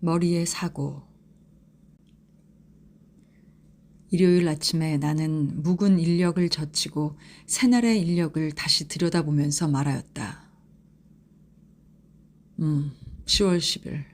머리에 사고. 일요일 아침에 나는 묵은 인력을 젖히고 새날의 인력을 다시 들여다보면서 말하였다. 음, 10월 10일.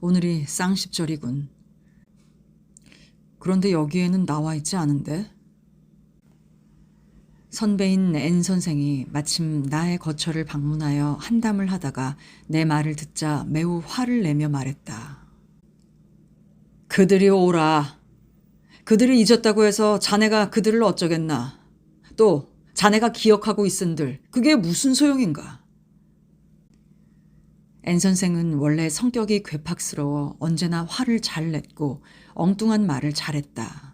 오늘이 쌍십절이군. 그런데 여기에는 나와 있지 않은데? 선배인 N 선생이 마침 나의 거처를 방문하여 한담을 하다가 내 말을 듣자 매우 화를 내며 말했다. 그들이 오라. 그들이 잊었다고 해서 자네가 그들을 어쩌겠나. 또 자네가 기억하고 있은들 그게 무슨 소용인가. N 선생은 원래 성격이 괴팍스러워 언제나 화를 잘 냈고 엉뚱한 말을 잘했다.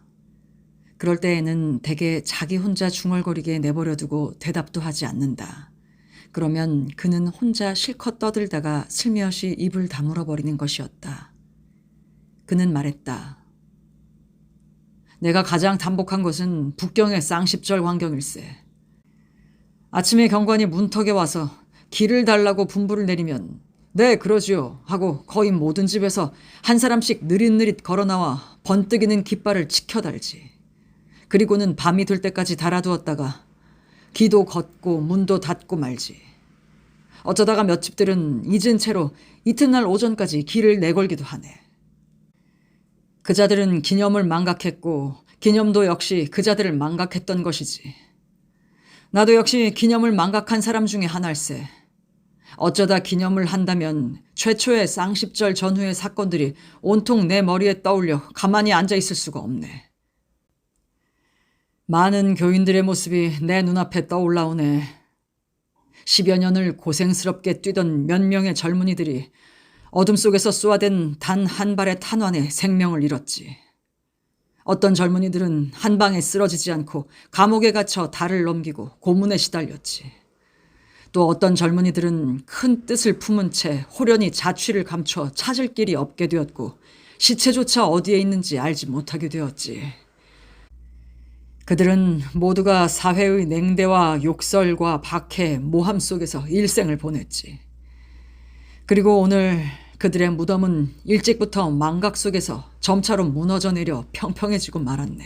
그럴 때에는 대개 자기 혼자 중얼거리게 내버려두고 대답도 하지 않는다. 그러면 그는 혼자 실컷 떠들다가 슬며시 입을 다물어 버리는 것이었다. 그는 말했다. 내가 가장 담복한 것은 북경의 쌍십절 광경일세. 아침에 경관이 문턱에 와서 길을 달라고 분부를 내리면 네 그러지요 하고 거의 모든 집에서 한 사람씩 느릿느릿 걸어나와 번뜩이는 깃발을 치켜달지. 그리고는 밤이 될 때까지 달아두었다가 기도 걷고 문도 닫고 말지. 어쩌다가 몇 집들은 잊은 채로 이튿날 오전까지 길을 내걸기도 하네. 그자들은 기념을 망각했고 기념도 역시 그자들을 망각했던 것이지. 나도 역시 기념을 망각한 사람 중에 하나일세. 어쩌다 기념을 한다면 최초의 쌍십절 전후의 사건들이 온통 내 머리에 떠올려 가만히 앉아 있을 수가 없네. 많은 교인들의 모습이 내 눈앞에 떠올라오네. 십여 년을 고생스럽게 뛰던 몇 명의 젊은이들이 어둠 속에서 쏘아댄 단 한 발의 탄환에 생명을 잃었지. 어떤 젊은이들은 한 방에 쓰러지지 않고 감옥에 갇혀 달을 넘기고 고문에 시달렸지. 또 어떤 젊은이들은 큰 뜻을 품은 채 호련히 자취를 감춰 찾을 길이 없게 되었고 시체조차 어디에 있는지 알지 못하게 되었지. 그들은 모두가 사회의 냉대와 욕설과 박해, 모함 속에서 일생을 보냈지. 그리고 오늘 그들의 무덤은 일찍부터 망각 속에서 점차로 무너져 내려 평평해지고 말았네.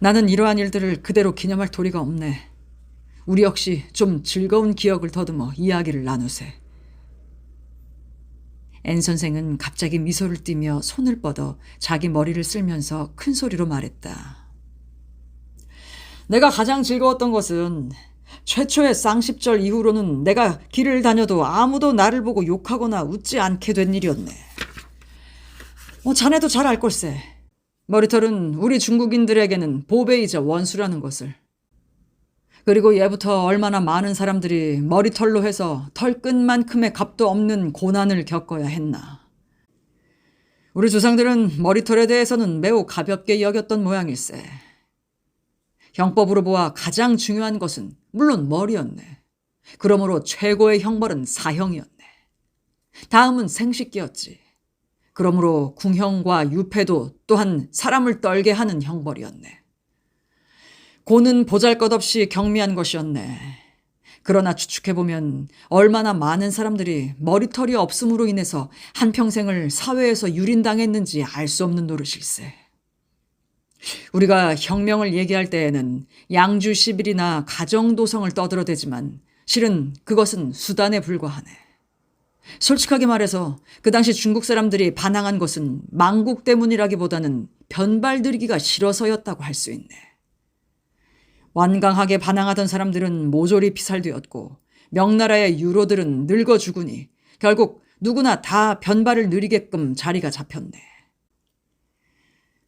나는 이러한 일들을 그대로 기념할 도리가 없네. 우리 역시 좀 즐거운 기억을 더듬어 이야기를 나누세. 앤 선생은 갑자기 미소를 띠며 손을 뻗어 자기 머리를 쓸면서 큰 소리로 말했다. 내가 가장 즐거웠던 것은 최초의 쌍십절 이후로는 내가 길을 다녀도 아무도 나를 보고 욕하거나 웃지 않게 된 일이었네. 어, 자네도 잘 알 걸세. 머리털은 우리 중국인들에게는 보배이자 원수라는 것을. 그리고 예부터 얼마나 많은 사람들이 머리털로 해서 털끝만큼의 값도 없는 고난을 겪어야 했나. 우리 조상들은 머리털에 대해서는 매우 가볍게 여겼던 모양일세. 형법으로 보아 가장 중요한 것은 물론 머리였네. 그러므로 최고의 형벌은 사형이었네. 다음은 생식기였지. 그러므로 궁형과 유패도 또한 사람을 떨게 하는 형벌이었네. 고는 보잘 것 없이 경미한 것이었네. 그러나 추측해보면 얼마나 많은 사람들이 머리털이 없음으로 인해서 한평생을 사회에서 유린당했는지 알 수 없는 노릇일세. 우리가 혁명을 얘기할 때에는 양주 10일이나 가정도성을 떠들어대지만 실은 그것은 수단에 불과하네. 솔직하게 말해서 그 당시 중국 사람들이 반항한 것은 망국 때문이라기보다는 변발들이기가 싫어서였다고 할 수 있네. 완강하게 반항하던 사람들은 모조리 피살되었고 명나라의 유로들은 늙어 죽으니 결국 누구나 다 변발을 누리게끔 자리가 잡혔네.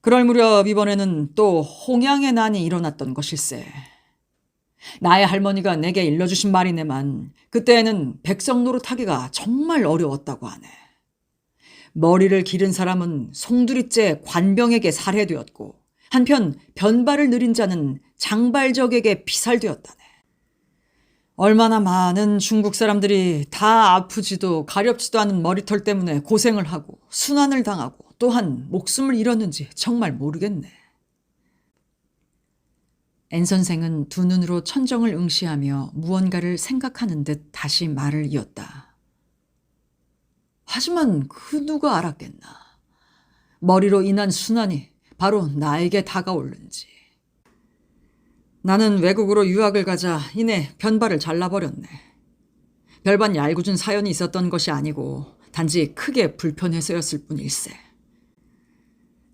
그럴 무렵 이번에는 또 홍양의 난이 일어났던 것일세. 나의 할머니가 내게 일러주신 말이네만 그때에는 백성 노릇하기가 정말 어려웠다고 하네. 머리를 기른 사람은 송두리째 관병에게 살해되었고 한편 변발을 느린 자는 장발적에게 피살되었다네. 얼마나 많은 중국 사람들이 다 아프지도 가렵지도 않은 머리털 때문에 고생을 하고 순환을 당하고 또한 목숨을 잃었는지 정말 모르겠네. 앤 선생은 두 눈으로 천정을 응시하며 무언가를 생각하는 듯 다시 말을 이었다. 하지만 그 누가 알았겠나. 머리로 인한 순환이 바로 나에게 다가올는지. 나는 외국으로 유학을 가자 이내 변발을 잘라버렸네. 별반 얄궂은 사연이 있었던 것이 아니고 단지 크게 불편해서였을 뿐일세.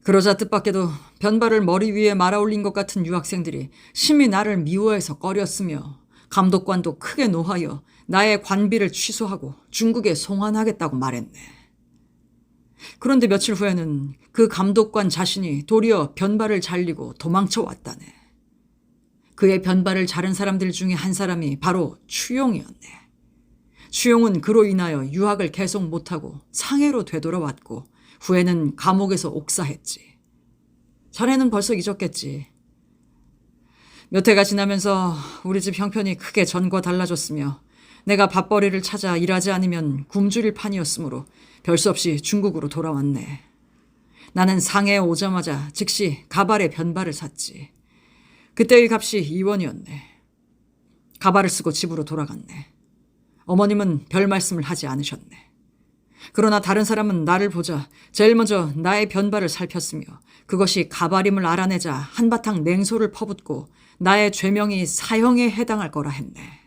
그러자 뜻밖에도 변발을 머리 위에 말아올린 것 같은 유학생들이 심히 나를 미워해서 꺼렸으며 감독관도 크게 노하여 나의 관비를 취소하고 중국에 송환하겠다고 말했네. 그런데 며칠 후에는 그 감독관 자신이 도리어 변발을 잘리고 도망쳐 왔다네. 그의 변발을 자른 사람들 중에 한 사람이 바로 추용이었네. 추용은 그로 인하여 유학을 계속 못하고 상해로 되돌아왔고 후에는 감옥에서 옥사했지. 자네는 벌써 잊었겠지. 몇 해가 지나면서 우리 집 형편이 크게 전과 달라졌으며 내가 밥벌이를 찾아 일하지 않으면 굶주릴 판이었으므로 별 수 없이 중국으로 돌아왔네. 나는 상해에 오자마자 즉시 가발의 변발을 샀지. 그때의 값이 2원이었네. 가발을 쓰고 집으로 돌아갔네. 어머님은 별 말씀을 하지 않으셨네. 그러나 다른 사람은 나를 보자 제일 먼저 나의 변발을 살폈으며 그것이 가발임을 알아내자 한바탕 냉소를 퍼붓고 나의 죄명이 사형에 해당할 거라 했네.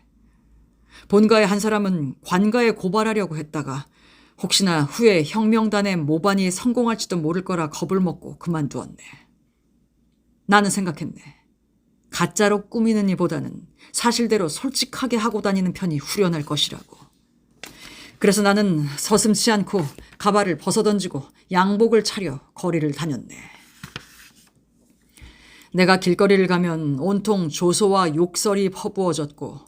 본가의 한 사람은 관가에 고발하려고 했다가 혹시나 후에 혁명단의 모반이 성공할지도 모를 거라 겁을 먹고 그만두었네. 나는 생각했네. 가짜로 꾸미는 이보다는 사실대로 솔직하게 하고 다니는 편이 후련할 것이라고. 그래서 나는 서슴치 않고 가발을 벗어던지고 양복을 차려 거리를 다녔네. 내가 길거리를 가면 온통 조소와 욕설이 퍼부어졌고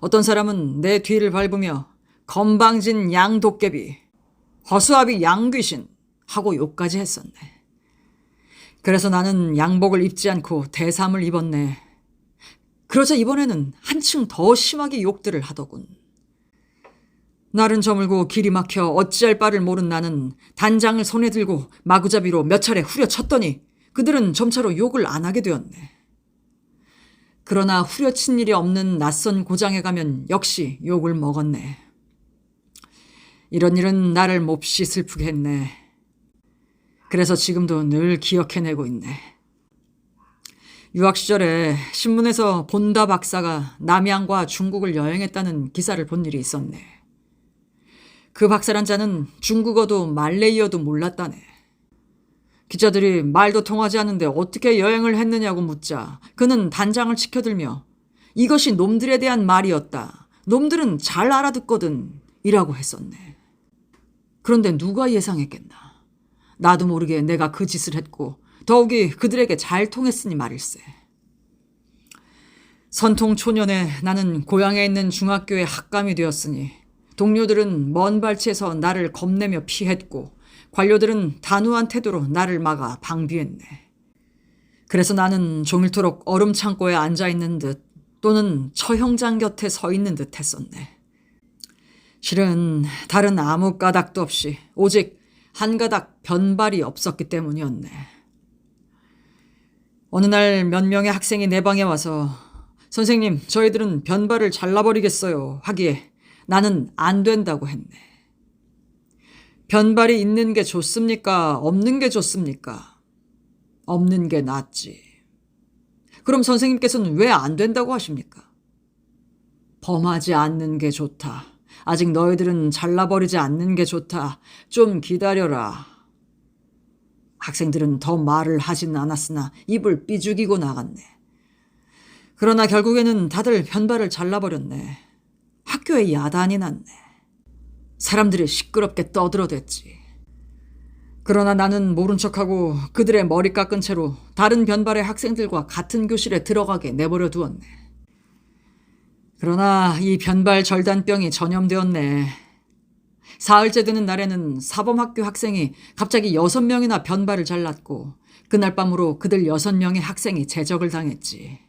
어떤 사람은 내 뒤를 밟으며 건방진 양도깨비, 허수아비 양귀신 하고 욕까지 했었네. 그래서 나는 양복을 입지 않고 대삼을 입었네. 그러자 이번에는 한층 더 심하게 욕들을 하더군. 날은 저물고 길이 막혀 어찌할 바를 모른 나는 단장을 손에 들고 마구잡이로 몇 차례 후려쳤더니 그들은 점차로 욕을 안 하게 되었네. 그러나 후려친 일이 없는 낯선 고장에 가면 역시 욕을 먹었네. 이런 일은 나를 몹시 슬프게 했네. 그래서 지금도 늘 기억해내고 있네. 유학 시절에 신문에서 본다 박사가 남양과 중국을 여행했다는 기사를 본 일이 있었네. 그 박사란 자는 중국어도 말레이어도 몰랐다네. 기자들이 말도 통하지 않는데 어떻게 여행을 했느냐고 묻자 그는 단장을 치켜들며 이것이 놈들에 대한 말이었다. 놈들은 잘 알아듣거든. 이라고 했었네. 그런데 누가 예상했겠나. 나도 모르게 내가 그 짓을 했고 더욱이 그들에게 잘 통했으니 말일세. 선통 초년에 나는 고향에 있는 중학교의 학감이 되었으니 동료들은 먼 발치에서 나를 겁내며 피했고 관료들은 단호한 태도로 나를 막아 방비했네. 그래서 나는 종일토록 얼음 창고에 앉아 있는 듯 또는 처형장 곁에 서 있는 듯 했었네. 실은 다른 아무 까닭도 없이 오직 한 가닥 변발이 없었기 때문이었네. 어느 날 몇 명의 학생이 내 방에 와서 선생님, 저희들은 변발을 잘라버리겠어요 하기에 나는 안 된다고 했네. 변발이 있는 게 좋습니까? 없는 게 좋습니까? 없는 게 낫지. 그럼 선생님께서는 왜 안 된다고 하십니까? 범하지 않는 게 좋다. 아직 너희들은 잘라버리지 않는 게 좋다. 좀 기다려라. 학생들은 더 말을 하진 않았으나 입을 삐죽이고 나갔네. 그러나 결국에는 다들 변발을 잘라버렸네. 학교에 야단이 났네. 사람들이 시끄럽게 떠들어댔지. 그러나 나는 모른 척하고 그들의 머리 깎은 채로 다른 변발의 학생들과 같은 교실에 들어가게 내버려 두었네. 그러나 이 변발 절단병이 전염되었네. 사흘째 되는 날에는 사범학교 학생이 갑자기 여섯 명이나 변발을 잘랐고 그날 밤으로 그들 여섯 명의 학생이 제적을 당했지.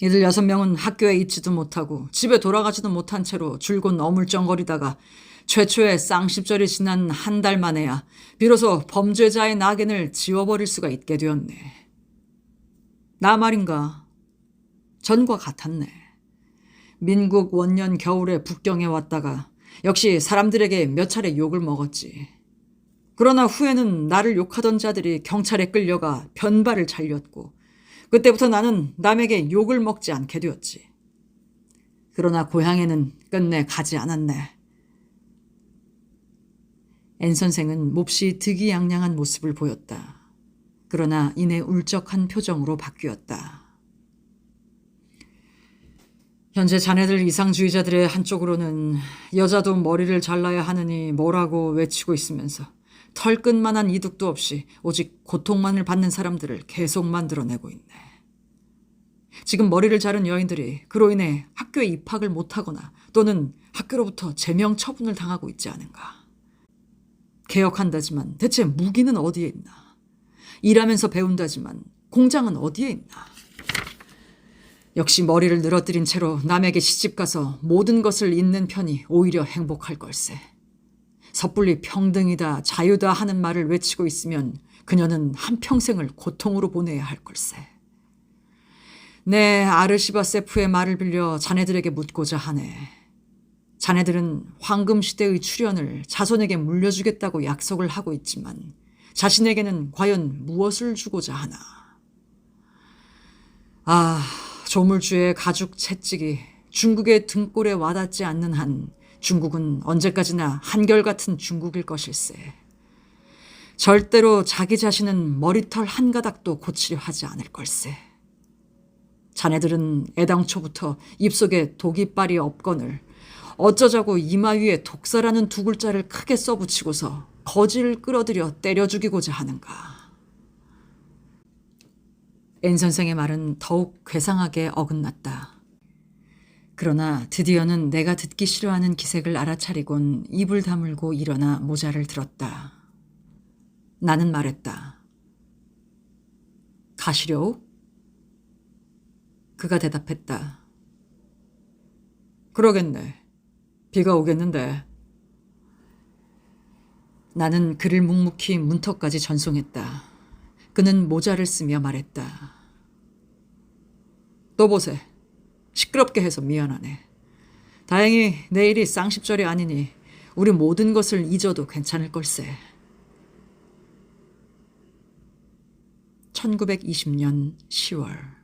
이들 여섯 명은 학교에 있지도 못하고 집에 돌아가지도 못한 채로 줄곧 어물쩡거리다가 최초의 쌍십절이 지난 한 달 만에야 비로소 범죄자의 낙인을 지워버릴 수가 있게 되었네. 나 말인가? 전과 같았네. 민국 원년 겨울에 북경에 왔다가 역시 사람들에게 몇 차례 욕을 먹었지. 그러나 후에는 나를 욕하던 자들이 경찰에 끌려가 변발을 잘렸고, 그때부터 나는 남에게 욕을 먹지 않게 되었지. 그러나 고향에는 끝내 가지 않았네. 앤 선생은 몹시 득이양양한 모습을 보였다. 그러나 이내 울적한 표정으로 바뀌었다. 현재 자네들 이상주의자들의 한쪽으로는 여자도 머리를 잘라야 하느니 뭐라고 외치고 있으면서 털끝만한 이득도 없이 오직 고통만을 받는 사람들을 계속 만들어내고 있네. 지금 머리를 자른 여인들이 그로 인해 학교에 입학을 못하거나 또는 학교로부터 제명 처분을 당하고 있지 않은가. 개혁한다지만 대체 무기는 어디에 있나? 일하면서 배운다지만 공장은 어디에 있나? 역시 머리를 늘어뜨린 채로 남에게 시집가서 모든 것을 잇는 편이 오히려 행복할 걸세. 섣불리 평등이다, 자유다 하는 말을 외치고 있으면 그녀는 한평생을 고통으로 보내야 할 걸세. 내 아르시바 세프의 말을 빌려 자네들에게 묻고자 하네. 자네들은 황금 시대의 출현을 자손에게 물려주겠다고 약속을 하고 있지만 자신에게는 과연 무엇을 주고자 하나? 아, 조물주의 가죽 채찍이 중국의 등골에 와닿지 않는 한 중국은 언제까지나 한결같은 중국일 것일세. 절대로 자기 자신은 머리털 한 가닥도 고치려 하지 않을 걸세. 자네들은 애당초부터 입속에 독이빨이 없거늘 어쩌자고 이마 위에 독사라는 두 글자를 크게 써붙이고서 거지를 끌어들여 때려 죽이고자 하는가. 앤 선생의 말은 더욱 괴상하게 어긋났다. 그러나 드디어는 내가 듣기 싫어하는 기색을 알아차리곤 입을 다물고 일어나 모자를 들었다. 나는 말했다. 가시려우? 그가 대답했다. 그러겠네. 비가 오겠는데. 나는 그를 묵묵히 문턱까지 전송했다. 그는 모자를 쓰며 말했다. 또 보세. 시끄럽게 해서 미안하네. 다행히 내일이 쌍십절이 아니니 우리 모든 것을 잊어도 괜찮을 걸세. 1920년 10월